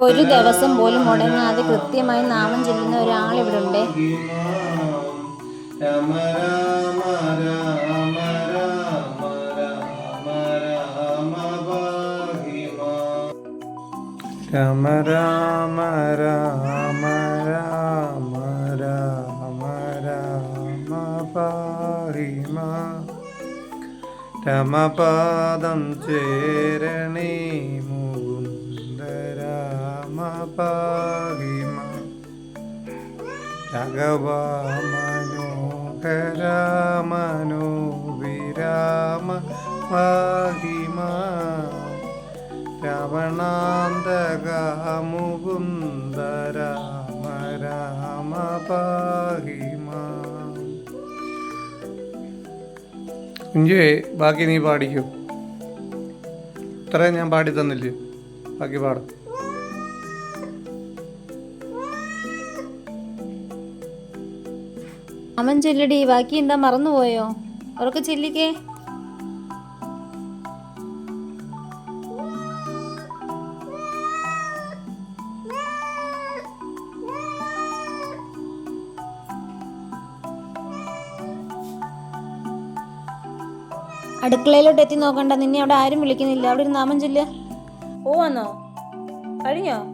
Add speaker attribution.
Speaker 1: ഒരു ദിവസം പോലും മുടങ്ങാതെ കൃത്യമായി നാമം ചെല്ലുന്ന ഒരാൾ ഇവിടെ ഉണ്ട്
Speaker 2: രാമ രാമ രാമ രാമ രാമ രാമ പാഹിമാ. രാമ രാമ രാമ രാമ രാമ രാമ പാഹിമാ രമപാദം രാമ പാഹിമ പാഹിമ രാവണാന്തക രാമ പാഹിമ കുഞ്ചേ ബാക്കി നീ പാടിക്കൂ. ഇത്രയും ഞാൻ പാടി തന്നില്ലേ ബാക്കി പാടും.
Speaker 1: നാമം ചൊല്ലടി ബാക്കി എന്താ മറന്നുപോയോ? അവർക്ക് ചെല്ലിക്കേ. അടുക്കളയിലോട്ട് എത്തി നോക്കണ്ട നിന്നെ അവിടെ ആരും വിളിക്കുന്നില്ല. അവിടെ ഒരു നാമം ചൊല്ല്. പോവാന്നോ? കഴിഞ്ഞോ?